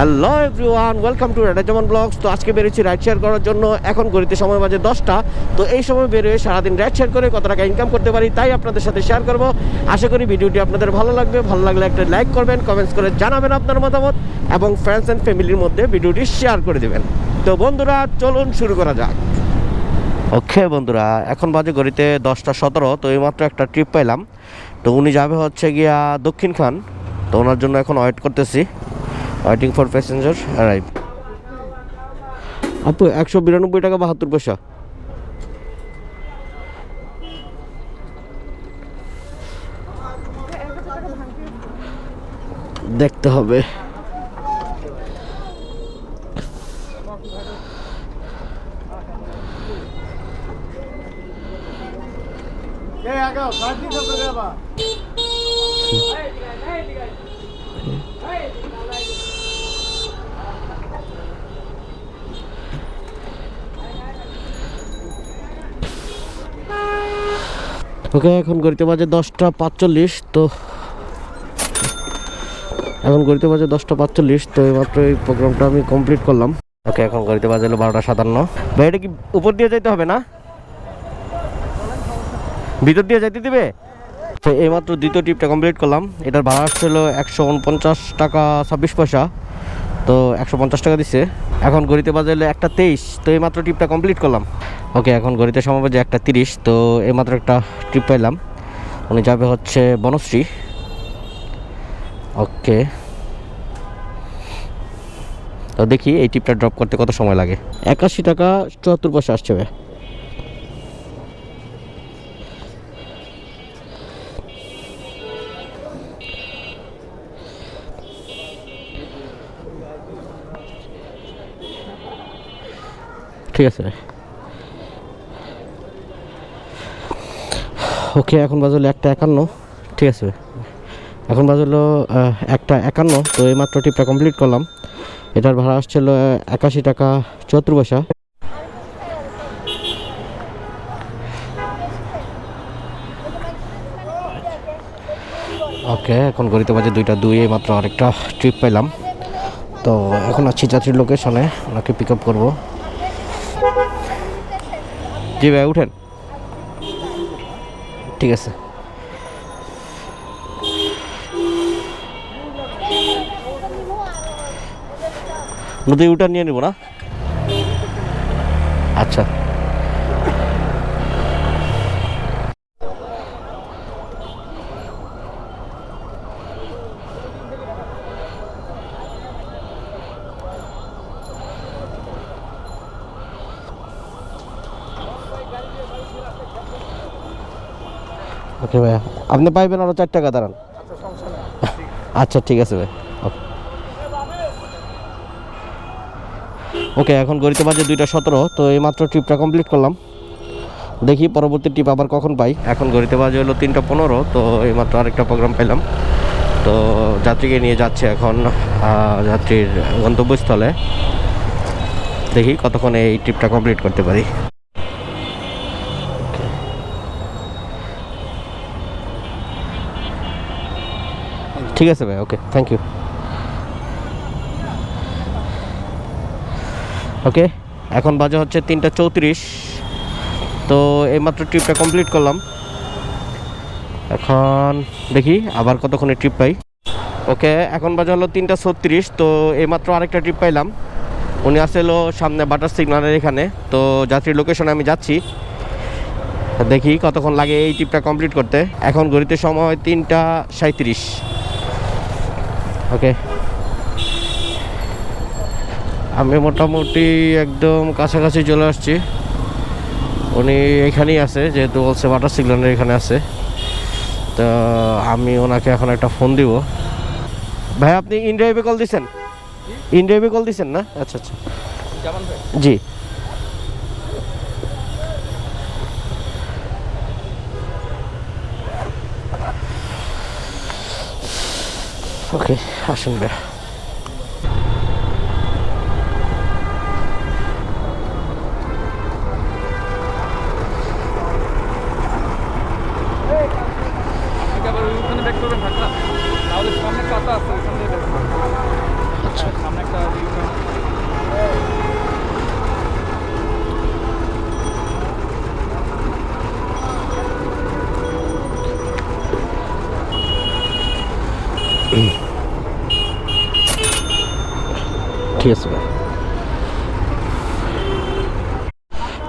Hello everyone welcome to রেডা যেমন blogs তো আজকে বেরিয়েছি রাইড শেয়ার করার জন্য। এখন গড়িতে সময় বাজে দশটা। তো এই সময় বেরোয় সারাদিন রাইড শেয়ার করে কত টাকা ইনকাম করতে পারি তাই আপনাদের সাথে শেয়ার করব। আশা করি ভিডিওটি আপনাদের ভালো লাগবে। ভালো লাগলে একটা লাইক করবেন কমেন্টস করে জানাবেন আপনার মতামত এবং ফ্রেন্ডস অ্যান্ড ফ্যামিলির মধ্যে ভিডিওটি শেয়ার করে দেবেন। তো বন্ধুরা, চলুন শুরু করা যাক। ওকে বন্ধুরা, এখন বাজে গড়িতে দশটা সতেরো, তো এইমাত্র একটা ট্রিপ পাইলাম। তো উনি যাবে হচ্ছে গিয়া দক্ষিণ খান। তো ওনার জন্য এখন ওয়েট করতেছি। ওয়েটিং ফর প্যাসেঞ্জার অ্যারাইভ আপু একশো বিরানব্বই টাকা বাহাত্তর পয়সা। দেখতে হবে। ওকে এখন গড়িতে বাজে দশটা পাঁচচল্লিশ তো এখন গড়িতে বাজে দশটা পাঁচচল্লিশ তো এইমাত্র এই প্রোগ্রামটা আমি কমপ্লিট করলাম। ওকে এখন গড়িতে বাজে হলো বারোটা সাতান্ন। ভাই এটা কি উপর দিয়ে যাইতে হবে না? ভিতর দিয়ে যাইতে দিবে? তো এইমাত্র দ্বিতীয় ট্রিপটা কমপ্লিট করলাম। এটার ভাড়া আসছিল একশো উনপঞ্চাশ টাকা ছাব্বিশ পয়সা। তো একশো পঞ্চাশ টাকা দিচ্ছে। এখন গড়িতে বাজে হলো একটা তেইশ তো এইমাত্র ট্রিপটা কমপ্লিট করলাম। ওকে, এখন গড়িতে সময় বাজে একটা তিরিশ, তো এইমাত্র একটা ট্রিপ পাইলাম। উনি যাবে হচ্ছে বনশ্রী। ওকে। তো দেখি এই টিপটা ড্রপ করতে কত সময় লাগে। একাশি টাকা চুয়াত্তর পয়সা আসছে ভাই। ঠিক আছে ভাই। ওকে, এখন বাজলো একটা একান্ন, ঠিক আছে? এখন বাজলো একটা একান্ন, তো এই মাত্র টিপটা কমপ্লিট করলাম। এটার ভাড়া আসছিল একাশি টাকা চুয়াত্তর পয়সা। ওকে, এখন গড়িতে বাজে দুইটা দুই মাত্র আরেকটা ট্রিপ পেলাম তো এখন আছি যাত্রীর লোকেশনে ওনাকে পিক আপ করব। জি ভাই, উঠেন। ঠিক আছে। নদী উটা নিয়ে নিব না আচ্ছা ওকে ভাইয়া। আপনি পাইবেন আরও চার টাকা, দাঁড়ান। আচ্ছা ঠিক আছে, ভাই। ওকে ওকে এখন গড়িতে বাজে দুইটা সতেরো, তো এই মাত্র ট্রিপটা কমপ্লিট করলাম। দেখি পরবর্তী ট্রিপ আবার কখন পাই। এখন গড়িতে বাজে হলো তিনটা পনেরো, তো এই মাত্র আরেকটা প্রোগ্রাম পেলাম তো যাত্রীকে নিয়ে যাচ্ছে এখন যাত্রীর গন্তব্যস্থলে। দেখি কতক্ষণে এই ট্রিপটা কমপ্লিট করতে পারি। ঠিক আছে ভাই ওকে থ্যাংক ইউ ওকে এখন বাজে হচ্ছে তিনটা চৌত্রিশ। তো এইমাত্র ট্রিপটা কমপ্লিট করলাম। এখন দেখি আবার কতক্ষণে ট্রিপ পাই। ওকে এখন বাজে হলো তিনটা ছত্রিশ, তো এইমাত্র আরেকটা ট্রিপ পাইলাম। উনি আসলো সামনে বাটার সিগন্যালের এখানে, তো যাত্রীর লোকেশনে আমি যাচ্ছি। দেখি কতক্ষণ লাগে এই ট্রিপটা কমপ্লিট করতে। এখন ঘড়িতে সময় তিনটা সাঁত্রিশ ওকে আমি মোটামুটি একদম কাছাকাছি চলে আসছি। উনি এখানেই আছে যেহেতু বলছে ওয়াটার সিগন্যালের এখানে আছে। তো আমি ওনাকে এখন একটা ফোন দিব। ভাই আপনি ইনড্রাইভে কল দিছেন? ইনড্রাইভে কল দিছেন না? আচ্ছা আচ্ছা। জি। ওকে আসুন ভাই ঠিক আছে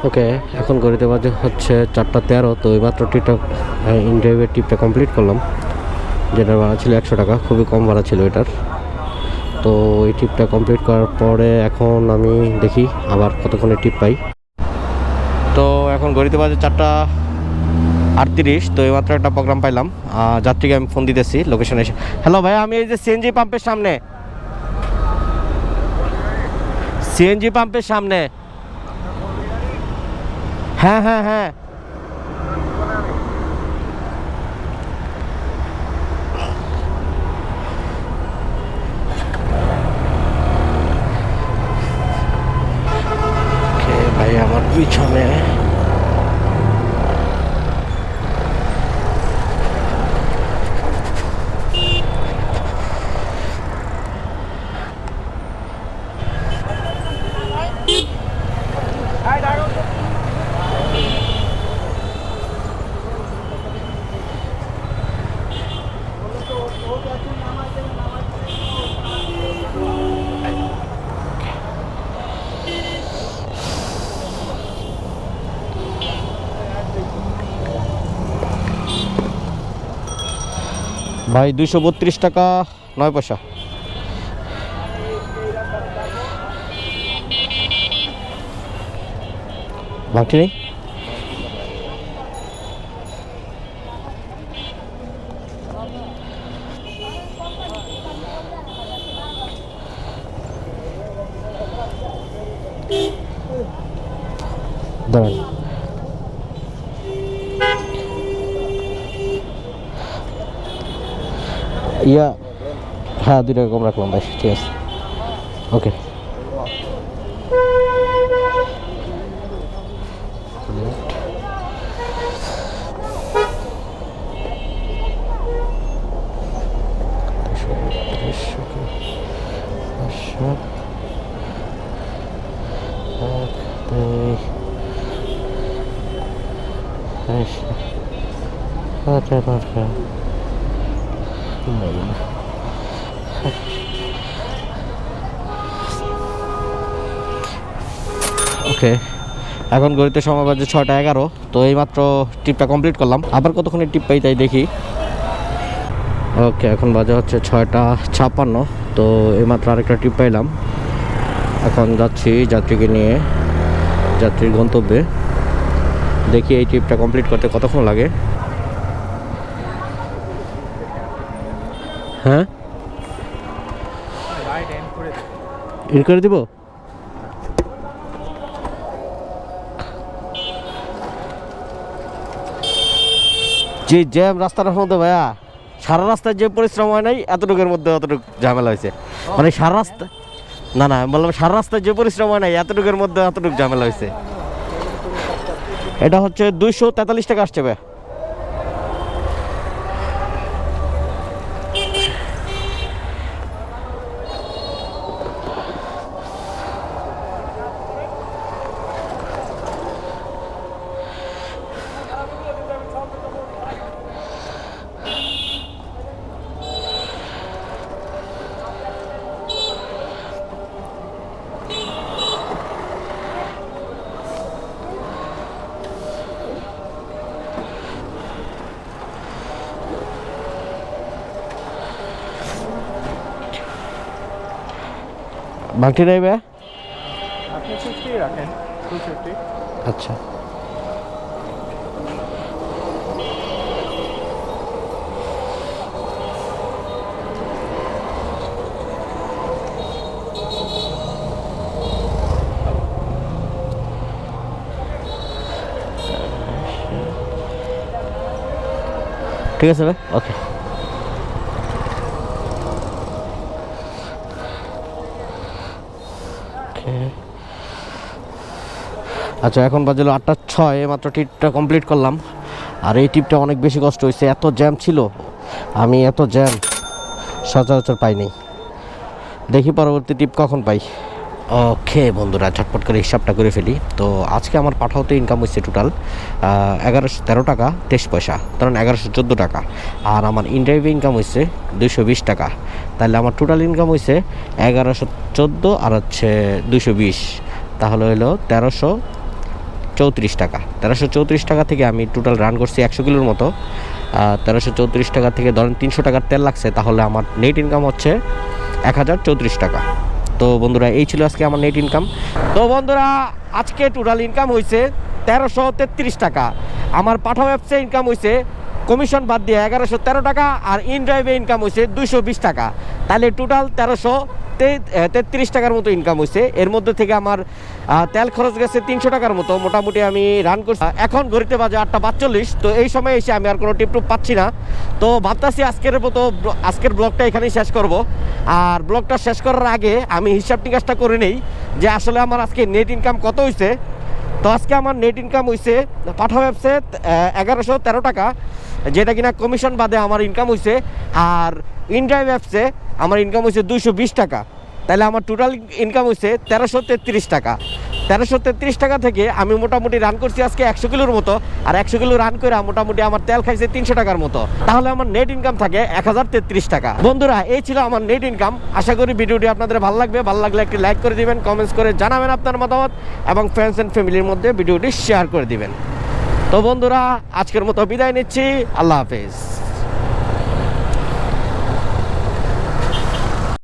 ওকে, এখন ঘড়িতে বাজে হচ্ছে চারটা তেরো, তো এই মাত্র টিপটা ইন্টারভিউ টিপটা কমপ্লিট করলাম, যেটার ভাড়া ছিল একশো টাকা, খুবই কম ভাড়া ছিল এটার। তো এই টিপটা কমপ্লিট করার পরে এখন আমি দেখি আবার কতক্ষণে টিপ পাই। তো এখন ঘড়িতে বাজে চারটা আটত্রিশ, তো এইমাত্র একটা প্রোগ্রাম পাইলাম। যাত্রীকে আমি ফোন দিতেছি লোকেশনে এসে। হ্যালো ভাই, আমি এই যে সিএনজি পাম্পের সামনে। সিএনজি পাম্পের সামনে। হ্যাঁ হ্যাঁ হ্যাঁ কে ভাই আমার পিছনে ভাই দুইশো বত্রিশ টাকা নয় পয়সা। বাকি নেই? দাঁড়ান। ইয়া হ্যাঁ দুই টাকা কম রাখলাম ভাই ঠিক আছে ওকে আচ্ছা ওকে, এখন গড়িতে সময় বাজে ছটা এগারো, তো এইমাত্র ট্রিপটা কমপ্লিট করলাম। আবার কতক্ষণে টিপ পাই তাই দেখি। ওকে, এখন বাজে হচ্ছে ছয়টা ছাপ্পান্ন, তো এইমাত্র আরেকটা ট্রিপ পাইলাম। এখন যাচ্ছি যাত্রীকে নিয়ে, যাত্রীর গন্তব্যে। দেখি এই ট্রিপটা কমপ্লিট করতে কতক্ষণ লাগে। হ্যাঁ? ইন করে দিব? যে জ্যাম রাস্তাটার মধ্যে ভাইয়া, সারা রাস্তায় যে পরিশ্রম হয় নাই, এতটুকুর মধ্যে অতটুকু ঝামেলা হয়েছে। মানে সারা রাস্তা না না বললাম সারা রাস্তায় যে পরিশ্রম হয় নাই, এতটুকুর মধ্যে এতটুকু ঝামেলা হয়েছে। এটা হচ্ছে দুইশো তেতাল্লিশ টাকা আসছে ভাই ভাঙটি নেই ভাই আচ্ছা। ঠিক আছে ভাই ওকে। আচ্ছা এখন বাজলো আটটা ছয় মাত্র টিপটা কমপ্লিট করলাম। আর এই টিপটা অনেক বেশি কষ্ট হয়েছে, এত জ্যাম ছিল, আমি এত জ্যাম সচরাচর পাইনি দেখি পরবর্তী টিপ কখন পাই। ওকে বন্ধুরা, ঝটপট করে হিসাবটা করে ফেলি। তো আজকে আমার পাঠাওতে ইনকাম হচ্ছে টোটাল এগারোশো তেরো টাকা, তেইশ পয়সা, কারণ এগারোশো চোদ্দ টাকা। আর আমার ইনড্রাইভে ইনকাম হচ্ছে দুইশো বিশ টাকা। তাহলে আমার টোটাল ইনকাম হচ্ছে এগারোশো চোদ্দ আর হচ্ছে দুইশো বিশ। তাহলে হলো তেরোশো চৌত্রিশ টাকা। তেরোশো চৌত্রিশ টাকা থেকে আমি টোটাল রান করছি একশো কিলোর মতো। তেরোশো চৌত্রিশ টাকা থেকে ধরেন তিনশো টাকার তেল লাগছে, তাহলে আমার নেট ইনকাম হচ্ছে এক হাজার চৌত্রিশ টাকা। তো বন্ধুরা, এই ছিল আজকে আমার নেট ইনকাম তো বন্ধুরা, আজকে টোটাল ইনকাম হয়েছে তেরোশো তেত্রিশ টাকা। আমার পাঠা ব্যবসা ইনকাম হয়েছে কমিশন বাদ দিয়ে এগারোশো তেরো টাকা আর ইন ড্রাইভে ইনকাম হয়েছে দুইশো বিশ টাকা। তাহলে টোটাল তেরোশো তেত্রিশ টাকার মতো ইনকাম হয়েছে এর মধ্যে থেকে আমার তেল খরচ গেছে তিনশো টাকার মতো। মোটামুটি আমি রান করছি। এখন ঘড়িতে বাজে আটটা পাঁচচল্লিশ। তো এই সময় এসে আমি আর কোনো টিপ টুপ পাচ্ছি না। তো ভাবতাছি আজকের মতো আজকের ব্লগটা এখানেই শেষ করব। আর ব্লগটা শেষ করার আগে আমি হিসাব টিকাসটা করে নেই যে আসলে আমার আজকে নেট ইনকাম কত হয়েছে তো আজকে আমার নেট ইনকাম হয়েছে পাঠা ব্যবসে এগারোশো তেরো টাকা, যেটা কিনা কমিশন বাদে আমার ইনকাম হয়েছে আর ইনড্রাইভ অ্যাপসে আমার ইনকাম হয়েছে দুশো বিশ টাকা। তাহলে আমার টোটাল ইনকাম হয়েছে তেরোশো তেত্রিশ টাকা। তেরোশো তেত্রিশ টাকা থেকে আমি মোটামুটি রান করছি আজকে একশো কিলোর মতো, আর একশো কিলো রান করে মোটামুটি আমার তেল খাইছে তিনশো টাকার মতো। তাহলে আমার নেট ইনকাম থাকে এক হাজার তেত্রিশ টাকা। বন্ধুরা, এই ছিল আমার নেট ইনকাম আশা করি ভিডিওটি আপনাদের ভালো লাগবে। ভালো লাগলে একটি লাইক করে দিবেন কমেন্টস করে জানাবেন আপনার মতামত, এবং ফ্রেন্ডস অ্যান্ড ফ্যামিলির মধ্যে ভিডিওটি শেয়ার করে দিবেন। তো বন্ধুরা, আজকের মতো বিদায় নিচ্ছি। আল্লাহ হাফেজ।